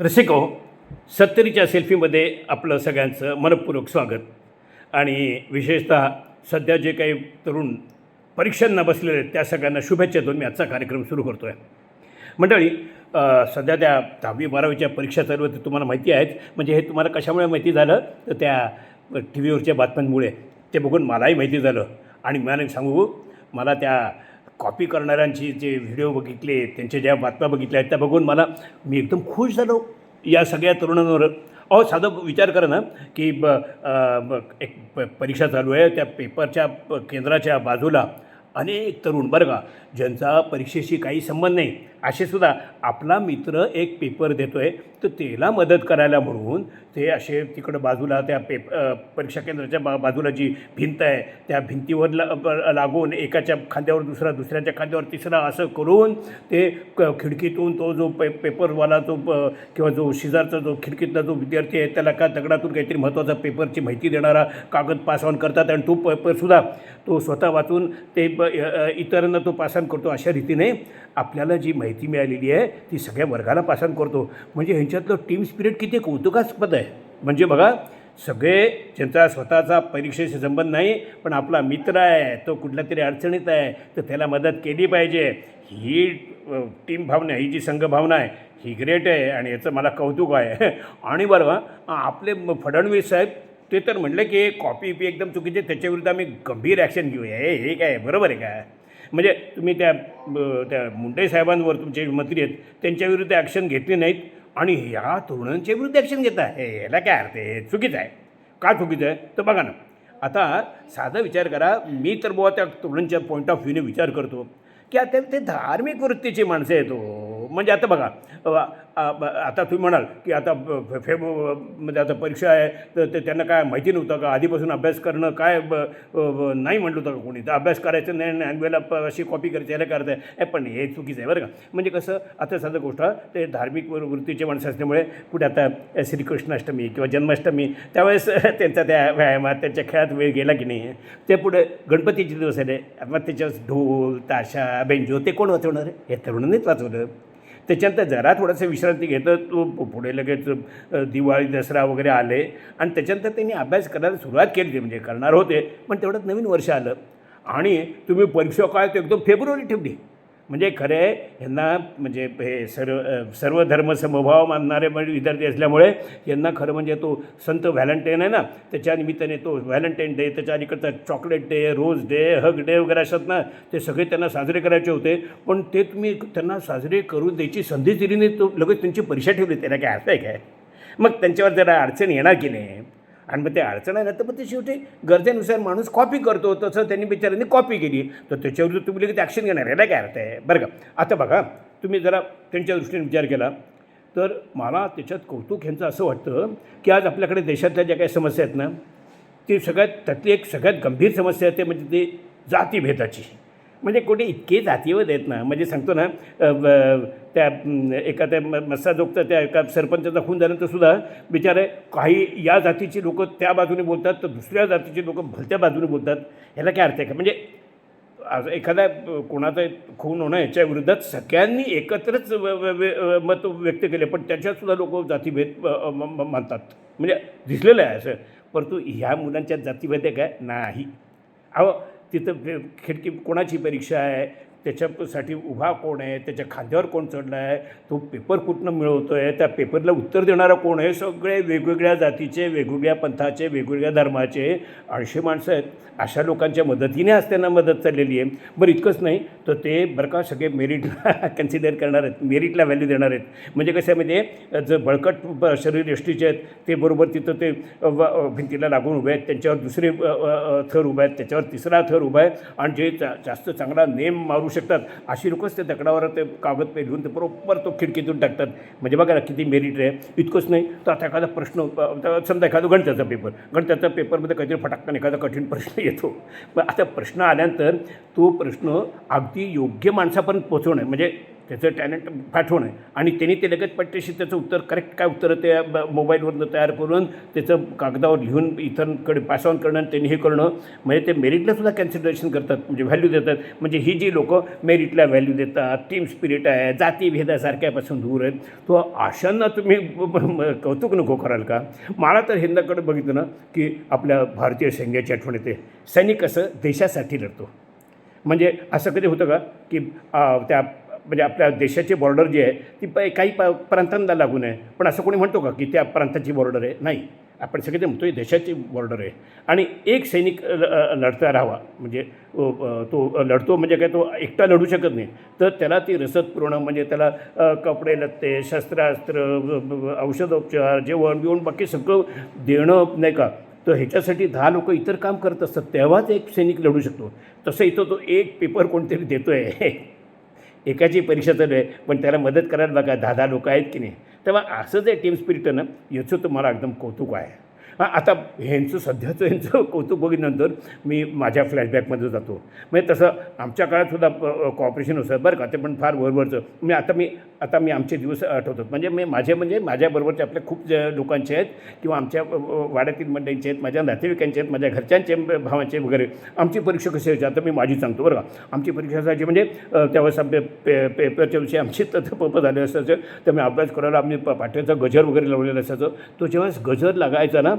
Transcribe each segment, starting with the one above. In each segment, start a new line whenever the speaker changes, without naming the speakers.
रसिको सत्तरीच्या सेल्फीमध्ये आपलं सगळ्यांचं मनपूर्वक स्वागत. आणि विशेषतः सध्या जे काही तरुण परीक्षांना बसलेले आहेत त्या सगळ्यांना शुभेच्छा देऊन मी आजचा कार्यक्रम सुरू करतो आहे मंडळी सध्या त्या दहावी बारावीच्या परीक्षा चालू आहेत तुम्हाला माहिती आहेत. म्हणजे हे तुम्हाला कशामुळे माहिती झालं? तर त्या टी व्हीवरच्या बातम्यांमुळे. ते बघून मलाही माहिती झालं. आणि मला सांगू मला त्या कॉपी करणाऱ्यांची जे व्हिडिओ बघितले त्यांच्या ज्या बातम्या बघितल्या आहेत त्या बघून मला मी एकदम खुश झालो या सगळ्या तरुणांवर. अहो साधं विचार करा ना की ब ब एक प परीक्षा चालू आहे त्या पेपरच्या प केंद्राच्या बाजूला अनेक तरुण बरं का ज्यांचा परीक्षेशी काही संबंध नाही. असे सुद्धा आपला मित्र एक पेपर देतो आहे तर त्याला मदत करायला म्हणून ते असे तिकडं बाजूला त्या पेप परीक्षा केंद्राच्या बा बाजूला जी भिंत आहे त्या भिंतीवर ला लागून एकाच्या खांद्यावर दुसरा दुसऱ्याच्या खांद्यावर तिसरा असं करून ते क खिडकीतून तो जो पे पेपरवाला जो किंवा जो शेजारचा जो खिडकीतला जो विद्यार्थी आहे त्याला का दगडातून काहीतरी महत्त्वाचा पेपरची माहिती देणारा कागद पास ऑन करतात आणि तो पेपरसुद्धा तो स्वतः वाचून ते इतरांना तो पासन करतो अशा रीतीने आपल्याला जी माहिती मिळालेली आहे ती सगळ्या वर्गाला पासन करतो. म्हणजे ह्यांच्यातलं टीम स्पिरिट किती कौतुकास्पद आहे. म्हणजे बघा सगळे ज्यांचा स्वतःचा परीक्षेशी संबंध नाही पण आपला मित्र आहे तो कुठल्या तरी अडचणीत आहे तर त्याला मदत केली पाहिजे. ही टीम भावना ही जी संघभावना आहे ही ग्रेट आहे आणि याचं मला कौतुक आहे. आणि बरं आपले फडणवीस साहेब ते तर म्हणलं की कॉपी पी एकदम चुकीची आहे, त्याच्याविरुद्ध आम्ही गंभीर ॲक्शन घेऊया. हे हे काय? बरोबर आहे का? म्हणजे तुम्ही त्या त्या मुंडे साहेबांवर तुमचे मंत्री आहेत त्यांच्याविरुद्ध ॲक्शन घेतली नाहीत आणि ह्या तरुणांच्या विरुद्ध ॲक्शन घेता हे ह्याला काय अर्थ हे चुकीचं आहे. का चुकीचं आहे? तर बघा ना. आता साधा विचार करा. मी तर बुवा त्या तरुणांच्या पॉईंट ऑफ व्ह्यूने विचार करतो. की आता ते धार्मिक वृत्तीची माणसं आहेत हो. म्हणजे आता बघा आता तुम्ही म्हणाल की आता फेब म्हणजे आता परीक्षा आहे तर ते त्यांना काय माहिती नव्हतं का? आधीपासून अभ्यास करणं काय ब- नाही म्हटलं होतं का कोणी? तर अभ्यास करायचं नाही आणि वेळेला अशी कॉपी करायची याला करत आहे पण हे चुकीचं आहे बरं का. म्हणजे कसं आता साधं गोष्ट ते धार्मिक वृत्तीचे माणसं असल्यामुळे कुठे आता श्रीकृष्णाष्टमी किंवा जन्माष्टमी त्यावेळेस त्यांचा त्या व्यायामात त्यांच्या खेळात वेळ गेला की नाही? ते पुढे गणपतीचे दिवस आले. मग त्याच्यावर ढोल ताशा बेंजो ते कोण वाचवणार? हे तरुणांनीच वाचवलं. त्याच्यानंतर जरा थोडंसं विश्रांती घेतं तो पुढे लगेच दिवाळी दसरा वगैरे आले. आणि त्याच्यानंतर त्यांनी अभ्यास करायला सुरुवात केली म्हणजे करणार होते. पण तेवढ्यात नवीन वर्ष आलं. आणि तुम्ही परीक्षा काय एकदम फेब्रुवारी ठेवली. म्हणजे खरे यांना म्हणजे हे सर्व सर्व धर्म समभाव मानणारे म्हणजे विद्यार्थी असल्यामुळे यांना खरं म्हणजे तो संत व्हॅलेंटाईन आहे ना त्याच्या निमित्ताने तो व्हॅलेंटाईन डे त्याच्या अलीकडचा chocolate day rose day hug day वगैरे असतात ना ते सगळे त्यांना साजरे करायचे होते. पण ते तुम्ही त्यांना साजरे करून द्यायची संधी दिली नाही तो लगेच त्यांची परीक्षा ठेवली त्याला काय अर्थ आहे काय? मग त्यांच्यावर जरा अडचण येणार की नाही? आणि मग ते अडचण आहे ना तर मग ते शेवटी गरजेनुसार माणूस कॉपी करतो. तसं त्यांनी बिचाऱ्यांनी कॉपी केली. तर त्याच्यावर तुम्ही लगेच ॲक्शन घेणार याला काय अर्थ आहे? बरं का. आता बघा तुम्ही जरा त्यांच्या दृष्टीने विचार केला. तर मला त्याच्यात कौतुक ह्यांचं असं वाटतं की आज आपल्याकडे देशातल्या ज्या काही समस्या आहेत ना ती सगळ्यात त्यातली एक सगळ्यात गंभीर समस्या आहे ते म्हणजे ती जातीभेदाची. म्हणजे कोणी इतके जातीवर आहेत ना म्हणजे सांगतो ना त्या एका त्या म- मस्साजोगचा त्या एका सरपंचाचा खून झाल्यानंतर सुद्धा बिचारे काही या जातीची लोक त्या बाजूने बोलतात तर दुसऱ्या जातीची लोक भलत्या बाजूने बोलतात. ह्याला काय अर्थ आहे का? म्हणजे आज एखाद्या कोणाचा खून होणं याच्या विरोधात सगळ्यांनी एकत्रच व- मत व्यक्त केले पण त्याच्यातसुद्धा लोक जातीभेद म- म- मानतात. म्हणजे दिसलेलं आहे असं. परंतु ह्या मुलांच्या जातीभेद आहे काय नाही. अहो तिथं खिडकी कोणाची परीक्षा आहे? त्याच्यासाठी उभा कोण आहे? त्याच्या खांद्यावर कोण चढला आहे तो पेपर कुठनं मिळवतो आहे त्या पेपरला उत्तर देणारा कोण आहे? सगळे वेगवेगळ्या जातीचे वेगवेगळ्या पंथाचे वेगवेगळ्या धर्माचे अडशे माणसं आहेत. अशा लोकांच्या मदतीने आज त्यांना मदत चाललेली आहे. बरं इतकंच नाही तर ते बरं का सगळे मेरिटला कन्सिडर करणार आहेत. मेरिटला व्हॅल्यू देणार आहेत. म्हणजे कसं आहे म्हणजे जर बळकट ब- शरीर यष्टीचे आहेत ते बरोबर तिथं ते व- भिंतीला लागून उभे आहेत. त्यांच्यावर दुसरे थर उभे आहेत. त्याच्यावर तिसरा थर उभा आहे. आणि जे जास्त चांगला नेम मारू शकतात. अशी लोकच ते दगडावर ते कागद पे लिहून ते बरोबर तो खिडकीतून टाकतात. म्हणजे बघा ना किती मेरिट आहे. इतकंच नाही तर आता एखादा प्रश्न समजा एखादा गणिताचा पेपर गणिताचा पेपरमध्ये काहीतरी फटाकताना एखादा कठीण प्रश्न येतो. पण आता प्रश्न आल्यानंतर तो प्रश्न अगदी योग्य माणसापर्यंत पोचवणं म्हणजे त्याचं टॅलेंट पाठवणं आहे. आणि त्यांनी ते लगेच पट्ट्याशी त्याचं उत्तर करेक्ट काय उत्तर ते मोबाईलवरनं तयार करून त्याचं कागदावर लिहून इतरांकडे पास ऑन करणं आणि त्यांनी हे करणं. म्हणजे ते मेरिटला सुद्धा कन्सिडरेशन करतात म्हणजे व्हॅल्यू देतात. म्हणजे ही जी लोकं मेरिटला व्हॅल्यू देतात टीम स्पिरिट आहे जातीभेदासारख्यापासून दूर आहेत. तो अशांना तुम्ही म- कौतुक नको कराल का? मला तर हिंदाकडे बघितलं ना की आपल्या भारतीय सैन्याची आठवण येते. सैनिक कसं देशासाठी लढतो. म्हणजे असं कधी होतं का की त्या म्हणजे आपल्या देशाची बॉर्डर जी आहे ती प काही प प्रांतांना लागून आहे. पण असं कोणी म्हणतो का की त्या प्रांताची बॉर्डर आहे? नाही. आपण सगळे म्हणतो ही देशाची बॉर्डर आहे. आणि एक सैनिक ल- लढता राहावा. म्हणजे तो लढतो म्हणजे काय तो एकटा लढू शकत नाही. तर त्याला ती रसद पुरवणं म्हणजे त्याला कपडे लत्ते शस्त्रास्त्र औषधोपचार जेवण बिवण बाकी सगळं देणं नाही का? तर ह्याच्यासाठी दहा लोक इतर काम करत असतात. तेव्हाच एक सैनिक लढू शकतो. तसं इथं तो एक पेपर कोणतरी देतो आहे एकाची परीक्षा चालू आहे पण त्याला मदत करायला बघा दहा दहा लोक आहेत की नाही. तेव्हा असं जे टीम स्पिरिट ना याचं तुम्हाला एकदम कौतुक आहे. हां आता ह्यांचं सध्याचं ह्यांचं कौतुक बघितल्यानंतर मी माझ्या फ्लॅशबॅकमध्ये जातो. म्हणजे तसं आमच्या काळात सुद्धा कॉपरेशन होतं. बरं का ते पण फार वरवरचं. मी आता मी आता मी आमचे दिवस आठवतो म्हणजे मी माझे म्हणजे माझ्याबरोबरचे आपले खूप ज लोकांचे आहेत किंवा आमच्या वाड्यातील मंडळींचे आहेत माझ्या नातेवाईकांचे आहेत माझ्या घरच्यांचे भावांचे वगैरे. आमची परीक्षा कशी व्हायची आता मी माझी सांगतो बरं का. आमची परीक्षा असायची म्हणजे त्यावेळेस आमच्या पे पेपरच्या विषयी आमची तथपप झाले असायचं. त्यामुळे अभ्यास करायला आम्ही पाठ्याचा गजर वगैरे लावलेला असायचं. तो जेव्हा गजर लागायचा ना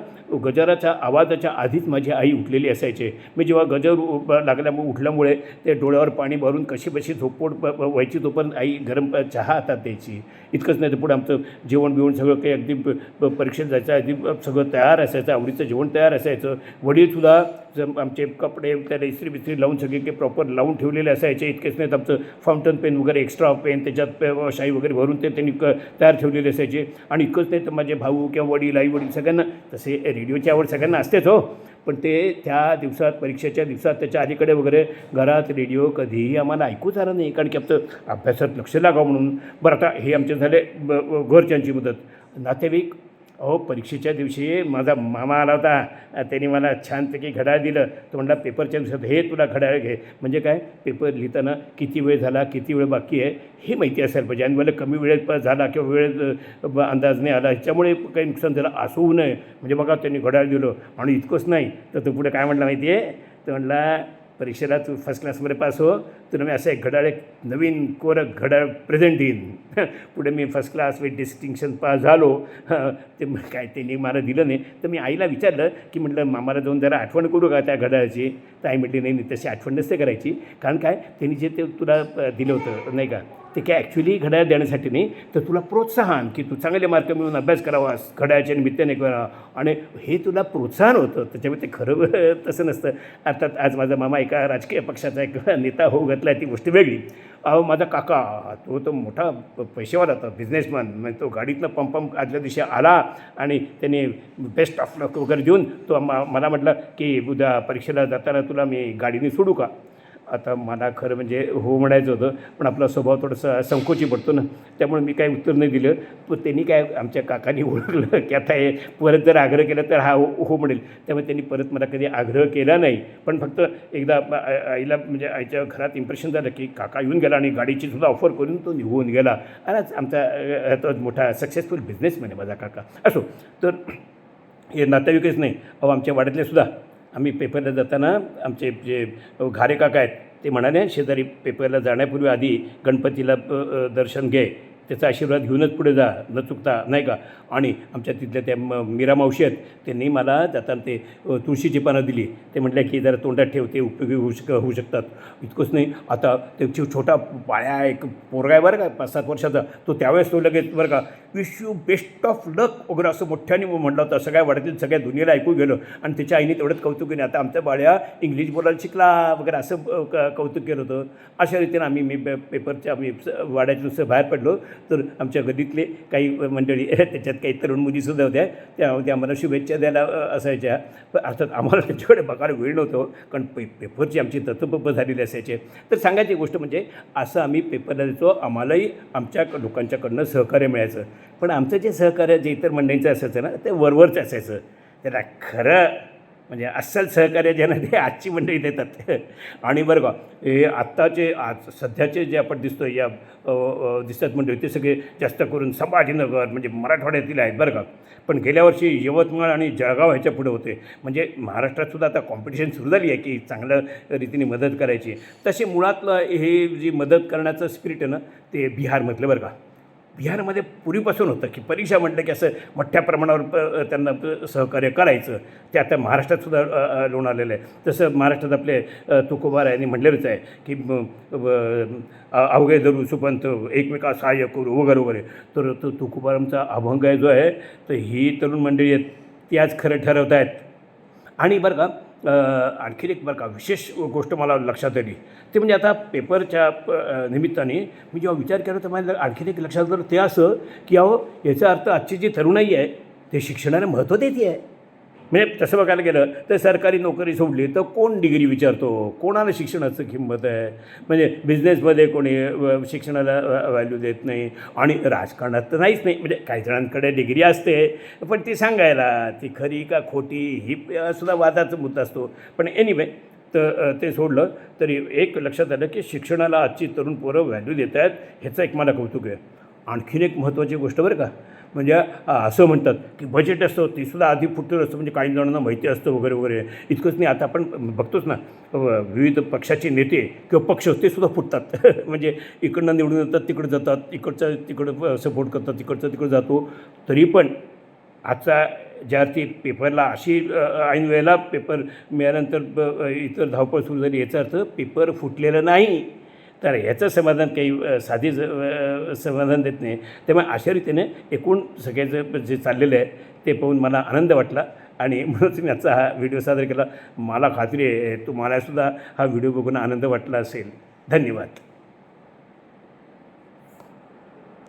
गजराच्या आवाजाच्या आधीच माझी आई उठलेली असायची. मी जेव्हा गजर उ- लागल्यामुळे उठल्यामुळे ते डोळ्यावर पाणी भरून कशी बशी झोपपोट प- व्हायची तोपर्यंत आई गरम प- चहा हातात द्यायची. इतकंच नाही तर पुढे आमचं जेवण बिवण सगळं काही अगदी प- परीक्षेत जायचं अगदी सगळं तयार असायचं आवडीचं जेवण तयार असायचं. वडीलसुद्धा जर आमचे कपडे त्याला इस्त्री बिस्त्री लावून सगळे काही प्रॉपर लावून ठेवलेले असायचे. इतकेच नाहीत आमचं फाउंटन पेन वगैरे एक्स्ट्रा पेन त्याच्यात शाई वगैरे भरून ते त्यांनी क तयार ठेवलेले असायचे. आणि इतकंच नाही तर माझे भाऊ किंवा वडील आई वडील सगळ्यांना तसे रेडिओची आवड सगळ्यांना असतेच हो. पण ते त्या दिवसात परीक्षेच्या दिवसात त्याच्या अलीकडे वगैरे घरात रेडिओ कधीही आम्हाला ऐकूच आला नाही. कारण की आमचं अभ्यासात लक्ष लागावं म्हणून. बरं आता हे आमचे झाले घरच्यांची मदत. नातेवाईक अहो परीक्षेच्या दिवशी माझा मामा आला होता. त्यांनी मला छानपैकी घड्याळ दिलं. तो म्हणला पेपरच्या दिवसात हे तुला घड्याळ घे. म्हणजे काय? पेपर लिहिताना किती वेळ झाला किती वेळ बाकी आहे हे माहिती असायला पाहिजे. आणि मला कमी वेळेत झाला किंवा वेळेत अंदाज नाही आला ह्याच्यामुळे काही नुकसान झालं असं होऊ नये. म्हणजे बघा त्यांनी घड्याळ दिलं. आणि इतकंच नाही. तर तो पुढे काय म्हटलं माहिती आहे? तो म्हटला परीक्षेला तू फर्स्ट क्लासमध्ये पास हो. तर मी असं एक घड्याळ एक नवीन कोरं घड्याळ प्रेझेंट येईन. पुढे मी first class with distinction pass झालो. ते मग काय त्यांनी मला दिलं नाही. तर मी आईला विचारलं की म्हटलं मामाला जाऊन जरा आठवण करू का त्या घड्याळाची? तर आई म्हटली नाही तशी आठवण नसते करायची. कारण काय? त्यांनी जे ते तुला दिलं होतं नाही का? ते काय ॲक्च्युली घड्याळ देण्यासाठी नाही. तर तुला प्रोत्साहन की तू चांगले मार्क मिळून अभ्यास करावास घड्याळच्या निमित्ताने करा. आणि हे तुला प्रोत्साहन होतं. त्याच्यामुळे ते खरं तसं नसतं. अर्थात आज माझा मामा एका राजकीय पक्षाचा एक नेता होऊ घातला ती गोष्ट वेगळी. अहो माझा काका तो तो मोठा प- पैसेवाला होता बिझनेसमॅन म्हणजे तो गाडीतनं पंप आदल्या दिवशी आला आणि त्याने बेस्ट ऑफ लक वगैरे देऊन तो म- मला म्हटलं की उद्या परीक्षेला जाताना तुला मी गाडीने सोडू का? आता मला खरं म्हणजे हो म्हणायचं होतं पण आपला स्वभाव थोडासा संकोची पडतो ना. त्यामुळे मी काही उत्तर नाही दिलं. पण त्यांनी काय आमच्या काकांनी ओळखलं की आता हे परत जर आग्रह केला तर हा हो हो म्हणेल. त्यामुळे त्यांनी परत मला कधी आग्रह केला नाही. पण फक्त एकदा आईला म्हणजे आईच्या घरात इम्प्रेशन झालं की काका येऊन गेला आणि गाडीची सुद्धा ऑफर करून तो निघून गेला. आणि आमचा तो मोठा सक्सेसफुल बिझनेसमॅन आहे माझा काका. असो तर हे नातेवाईकच नाही. अहो आमच्या वाड्यातले सुद्धा आम्ही पेपरला जाताना आमचे जे घारे काका आहेत ते म्हणाले शेजारी पेपरला जाण्यापूर्वी आधी गणपतीला दर्शन घे. त्याचा आशीर्वाद घेऊनच पुढे जा न चुकता नाही का? आणि आमच्या तिथल्या त्या म- मीरा मावशी आहेत त्यांनी मला जाताना ते तुळशीची पानं दिली. ते म्हटलं की जरा तोंडात ठेव ते उपयोगी होऊ शक होऊ शकतात. इतकंच नाही. आता ते छोटा पाळ्या एक पोरगा आहे बरं का पाच सात वर्षाचा तो त्यावेळेस तो लगेच बरं का wish you best of luck वगैरे असं मोठ्याने म्हटलं होतं. सगळ्या वाड्यातील सगळ्या दुनियेला ऐकू गेलं. आणि त्याच्या आईने तेवढंच कौतुक केलं. आता आमच्या बाळ्या इंग्लिश बोलायला शिकला वगैरे असं क- कौतुक केलं होतं. अशा रीतीनं आम्ही मी पेपरच्या आम्ही स- वाड्यातून बाहेर पडलो. तर आमच्या गदीतले काही मंडळी त्याच्यात काही तरुण मुलीसुद्धा होत्या. त्या त्या आम्हाला शुभेच्छा द्यायला असायच्या. पण अर्थात आम्हाला त्यांच्याकडे बघायला वेळ नव्हतो कारण पे पेपरची आमची तत्वपप झालेली असायचे. तर सांगायची गोष्ट म्हणजे असं आम्ही पेपरला देतो आम्हालाही आमच्या लोकांच्याकडनं सहकार्य मिळायचं. पण आमचं जे सहकार्य जे इतर मंडळींचं असायचं ना ते वरवरचं असायचं. त्याला खरं म्हणजे अस्सल सहकार्य ज्यांना ते आजची मंडळी देतात. आणि बरं का हे आत्ताचे आज सध्याचे जे आपण दिसतो या दिसतात मंडळी ते सगळे जास्त करून संभाजीनगर म्हणजे मराठवाड्यातील आहेत बरं का. पण गेल्या वर्षी यवतमाळ आणि जळगाव ह्याच्या पुढे होते. म्हणजे महाराष्ट्रातसुद्धा आता कॉम्पिटिशन सुरू झाली आहे की चांगल्या रीतीने मदत करायची. तशी मुळातलं हे जी मदत करण्याचं स्पिरिट आहे ना ते बिहारमधलं बरं का. बिहारमध्ये पूर्वीपासून होतं की परीक्षा म्हटलं की असं मोठ्या प्रमाणावर प- त्यांना सहकार्य करायचं. ते आता महाराष्ट्रात सुद्धा लोण आलेलं आहे. तसं महाराष्ट्रात आपले तुकोबार यांनी म्हटलेलंच आहे की अवघे धरू सुपंत एकमेका सहाय्य करू वगैरे वगैरे. तर तो तुकोबारांचा अभंग आहे जो आहे तर ही तरुण मंडळी आहेत ती आज खरं ठरवत आहेत आणि बरं का आणखीन एक बरं का विशेष गोष्ट मला लक्षात आली. ते म्हणजे आता पेपरच्या निमित्ताने मी जेव्हा विचार केला तर माझ्या आणखीन एक लक्षात आलं ते असं की अहो याचा अर्थ आजची जी तरुणाई आहे ते शिक्षणाला महत्त्व देते आहे. म्हणजे तसं बघायला गेलं तर सरकारी नोकरी सोडली तर कोण डिग्री विचारतो? कोणाला शिक्षणाचं किंमत आहे? म्हणजे बिझनेसमध्ये कोणी व- शिक्षणाला व्हॅल्यू देत नाही आणि राजकारणात तर नाहीच नाही. म्हणजे काही जणांकडे डिग्री असते पण ती सांगायला ती खरी का खोटी? ही सुद्धा वादाचा मुद्दा असतो. पण एनिवे तर ते सोडलं. तरी एक लक्षात आलं की शिक्षणाला आजची तरुण पोरं व्हॅल्यू देत आहेत ह्याचं एक मला कौतुक आहे. आणखीन एक महत्त्वाची गोष्ट बरं का? म्हणजे असं म्हणतात की बजेट असतं ते सुद्धा आधी फुटलेलं असतं म्हणजे काही जणांना माहिती असतं वगैरे वगैरे. इतकंच नाही आता आपण बघतोच ना विविध पक्षाचे नेते किंवा पक्ष ते सुद्धा फुटतात. म्हणजे इकडनं निवडून येतात तिकडे जातात इकडचं तिकडं सपोर्ट करतात तिकडचं तिकडं जातो. तरी पण आजचा ज्या अर्थी पेपरला अशी ऐन वेळेला पेपर मिळाल्यानंतर ब- इतर धावपळ सुरू झाली याचा अर्थ पेपर फुटलेलं नाही. तर ह्याचं समाधान काही साधी ज- समाधान देत नाही. त्यामुळे अशा रीतीने एकूण सगळ्याचं जे चाललेलं आहे ते पाहून मला आनंद वाटला आणि म्हणूनच मी आजचा हा व्हिडिओ सादर केला. मला खात्री आहे तुम्हालासुद्धा हा व्हिडिओ बघून आनंद वाटला असेल. धन्यवाद.